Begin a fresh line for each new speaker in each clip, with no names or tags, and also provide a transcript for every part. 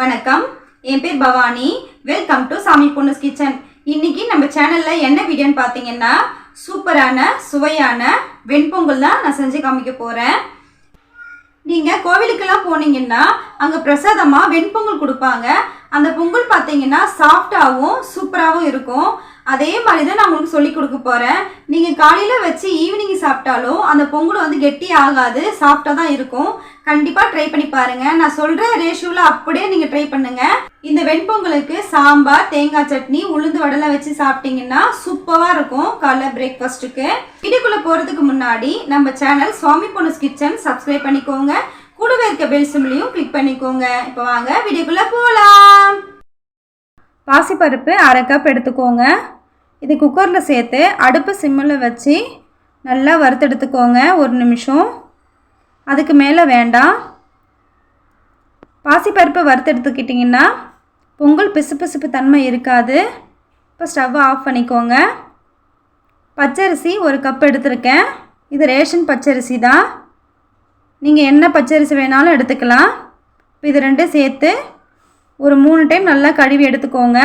வணக்கம். என் பேர் Bhavani. Welcome to சாமி பொண்ணுஸ் கிச்சன். இன்னைக்கு நம்ம சேனல்ல என்ன வீடியோன்னு பார்த்தீங்கன்னா சூப்பரான சுவையான வெண்பொங்கல் தான் நான் செஞ்சு காமிக்க போறேன். நீங்க கோவிலுக்கெல்லாம் போனீங்கன்னா அங்க பிரசாதமா வெண்பொங்கல் கொடுப்பாங்க. அந்த பொங்கல் பார்த்தீங்கன்னா சாஃப்டாகவும் சூப்பராகவும் இருக்கும். அதே மாதிரி தான் நான் உங்களுக்கு சொல்லி கொடுக்க போகிறேன் நீங்கள் காலையில் வச்சு ஈவினிங் சாப்பிட்டாலும் அந்த பொங்கல் வந்து கெட்டி ஆகாது சாஃப்டாக தான் இருக்கும். கண்டிப்பாக ட்ரை பண்ணி பாருங்கள் நான் சொல்கிற ரேஷியோவில் அப்படியே நீங்கள் ட்ரை பண்ணுங்கள் இந்த வெண்பொங்கலுக்கு சாம்பார் தேங்காய் சட்னி உளுந்து வடலை வச்சு சாப்பிட்டீங்கன்னா சூப்பராக இருக்கும் காலைல பிரேக்ஃபாஸ்ட்டுக்கு வீட்டுக்குள்ளே போகிறதுக்கு முன்னாடி நம்ம சேனல் சுவாமி பொண்ணுஸ் கிச்சன் சப்ஸ்கிரைப் பண்ணிக்கோங்க. பக்கத்தில் இருக்க பெல் சிம்லையும் கிளிக் பண்ணிக்கோங்க. இப்போ வாங்க வீடியோக்குள்ளே போகலாம் பாசிப்பருப்பு அரை கப் எடுத்துக்கோங்க. இது குக்கரில் சேர்த்து அடுப்பு சிம்மில் வச்சு நல்லா வறுத்தெடுத்துக்கோங்க ஒரு நிமிஷம். அதுக்கு மேலே வேண்டாம். பாசிப்பருப்பு வறுத்தெடுத்துக்கிட்டிங்கன்னா பொங்கல் பிசுபிசுப்பு தன்மை இருக்காது. இப்போ ஸ்டவ்வை ஆஃப் பண்ணிக்கோங்க. பச்சரிசி ஒரு கப் எடுத்திருக்கேன். இது ரேஷன் பச்சரிசி தான். நீங்கள் என்ன பச்சரிசி வேணாலும் எடுத்துக்கலாம். இப்போ இது ரெண்டும் சேர்த்து ஒரு மூணு டைம் நல்லா கழுவி எடுத்துக்கோங்க.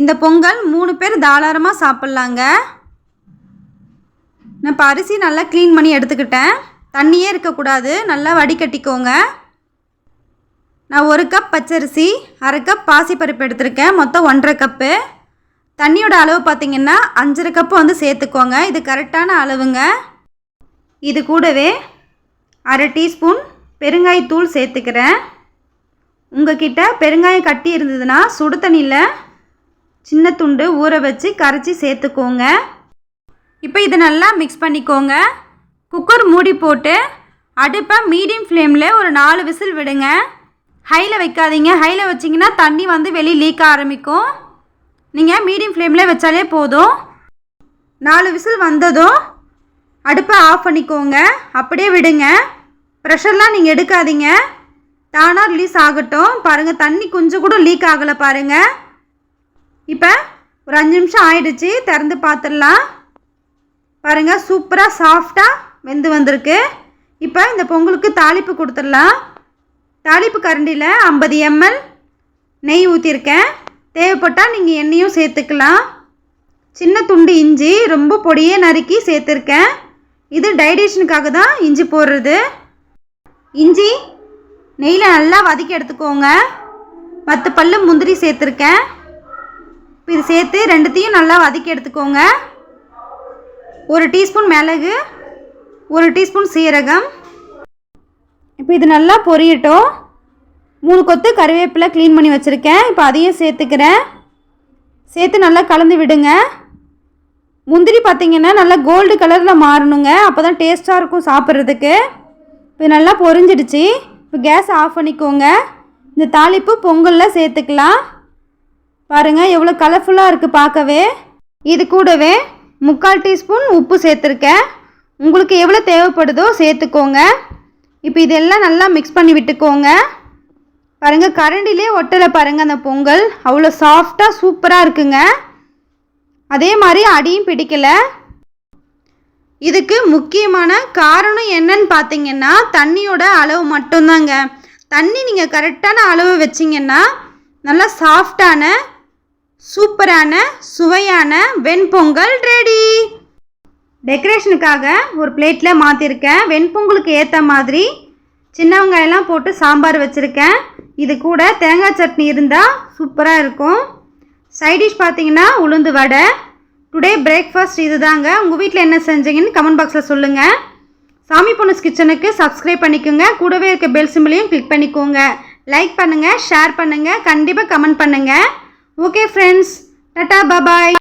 இந்த பொங்கல் மூணு பேர் தாராளமாக சாப்பிட்லாங்க. நான் இப்போ அரிசி நல்லா க்ளீன் பண்ணி எடுத்துக்கிட்டேன். தண்ணியே இருக்கக்கூடாது. நல்லா வடிகட்டிக்கோங்க. நான் ஒரு கப் பச்சரிசி அரை கப் பாசிப்பருப்பு எடுத்திருக்கேன். மொத்தம் ஒன்றரை கப்பு தண்ணியோட அளவு பார்த்தீங்கன்னா அஞ்சரை கப்பு வந்து சேர்த்துக்கோங்க. இது கரெக்டான அளவுங்க. இது கூடவே அரை டீஸ்பூன் பெருங்காயத்தூள் சேர்த்துக்கிறேன். உங்ககிட்ட பெருங்காயம் கட்டி இருந்ததுன்னா சுடு தண்ணியில் சின்ன துண்டு ஊற வச்சு கரைச்சி சேர்த்துக்கோங்க. இப்போ இதை நல்லா மிக்ஸ் பண்ணிக்கோங்க. குக்கர் மூடி போட்டு அடுப்பை மீடியம் ஃப்ளேமில் ஒரு நாலு விசில் விடுங்க. ஹையில் வைக்காதீங்க. ஹையில் வச்சிங்கன்னா தண்ணி வந்து வெளியே லீக் ஆரம்பிக்கும். நீங்கள் மீடியம் ஃப்ளேமில் வச்சாலே போதும். நாலு விசில் வந்ததும் அடுப்பை ஆஃப் பண்ணிக்கோங்க. அப்படியே விடுங்க. ப்ரெஷர்லாம் நீங்கள் எடுக்காதீங்க. தானாக ரிலீஸ் ஆகட்டும். பாருங்கள் தண்ணி கொஞ்சம் கூட லீக் ஆகலை பாருங்கள் இப்போ ஒரு அஞ்சு நிமிஷம் ஆயிடுச்சு. திறந்து பார்த்துடலாம் பாருங்கள் சூப்பராக சாஃப்டாக வெந்து வந்திருக்கு. இப்போ இந்த பொங்கலுக்கு தாளிப்பு கொடுத்துடலாம். தாளிப்பு கரண்டியில் ஐம்பது எம்எல் நெய் ஊற்றிருக்கேன் தேவைப்பட்டால் நீங்கள் எண்ணெயும் சேர்த்துக்கலாம். சின்ன துண்டு இஞ்சி ரொம்ப பொடியே நறுக்கி சேர்த்துருக்கேன். இது டைஜஷனுக்காக தான் இஞ்சி போடுறது. இஞ்சி நெய்யில் நல்லா வதக்கி எடுத்துக்கோங்க. பத்து பல்லு முந்திரி சேர்த்துருக்கேன். இப்போ இது சேர்த்து ரெண்டுத்தையும் நல்லா வதக்கி எடுத்துக்கோங்க. ஒரு டீஸ்பூன் மிளகு ஒரு டீஸ்பூன் சீரகம். இப்போ இது நல்லா பொரியட்டும். மூணு கொத்து கருவேப்பிலை க்ளீன் பண்ணி வச்சுருக்கேன். இப்போ அதையும் சேர்த்துக்கிறேன். சேர்த்து நல்லா கலந்து விடுங்க. முந்திரி பார்த்திங்கன்னா நல்லா கோல்டு கலரில் மாறணுங்க. அப்போ தான் டேஸ்ட்டாக இருக்கும் சாப்பிட்றதுக்கு. இப்போ நல்லா பொரிஞ்சிடுச்சு. இப்போ கேஸ் ஆஃப் பண்ணிக்கோங்க. இந்த தாளிப்பு பொங்கலில் சேர்த்துக்கலாம். பாருங்கள் எவ்வளோ கலர்ஃபுல்லாக இருக்குது பார்க்கவே. இது கூடவே முக்கால் டீஸ்பூன் உப்பு சேர்த்துருக்கேன். உங்களுக்கு எவ்வளோ தேவைப்படுதோ சேர்த்துக்கோங்க. இப்போ இதெல்லாம் நல்லா மிக்ஸ் பண்ணி விட்டுக்கோங்க. பாருங்கள் கரண்டிலே ஒட்டலை பாருங்கள் அந்த பொங்கல். அவ்வளோ சாஃப்டாக சூப்பராக இருக்குங்க. அதே மாதிரி அடியும் பிடிக்கலை. இதுக்கு முக்கியமான காரணம் என்னன்னு பார்த்தீங்கன்னா தண்ணியோட அளவு மட்டும்தாங்க. தண்ணி நீங்கள் கரெக்டான அளவு வச்சிங்கன்னா நல்லா சாஃப்டான சூப்பரான சுவையான வெண்பொங்கல் ரெடி. டெக்கரேஷனுக்காக ஒரு பிளேட்டில் மாற்றிருக்கேன் வெண்பொங்கலுக்கு ஏற்ற மாதிரி சின்ன வெங்காயம்லாம் போட்டு சாம்பார் வச்சுருக்கேன். இது கூட தேங்காய் சட்னி இருந்தால் சூப்பராக இருக்கும். சைடிஷ் பார்த்தீங்கன்னா உளுந்து வடை. டுடே பிரேக்ஃபாஸ்ட் இது தாங்க உங்கள் வீட்டில் என்ன செஞ்சீங்கன்னு கமெண்ட் பாக்ஸில் சொல்லுங்கள் சாமி பொண்ணுஸ் கிச்சனுக்கு சப்ஸ்கிரைப் பண்ணிக்கோங்க. கூடவே இருக்க பெல் சிம்பிளையும் கிளிக் பண்ணிக்கோங்க. லைக் பண்ணுங்கள் ஷேர் பண்ணுங்கள் கண்டிப்பாக கமெண்ட் பண்ணுங்கள் ஓகே ஃப்ரெண்ட்ஸ் டாட்டா பாபாய்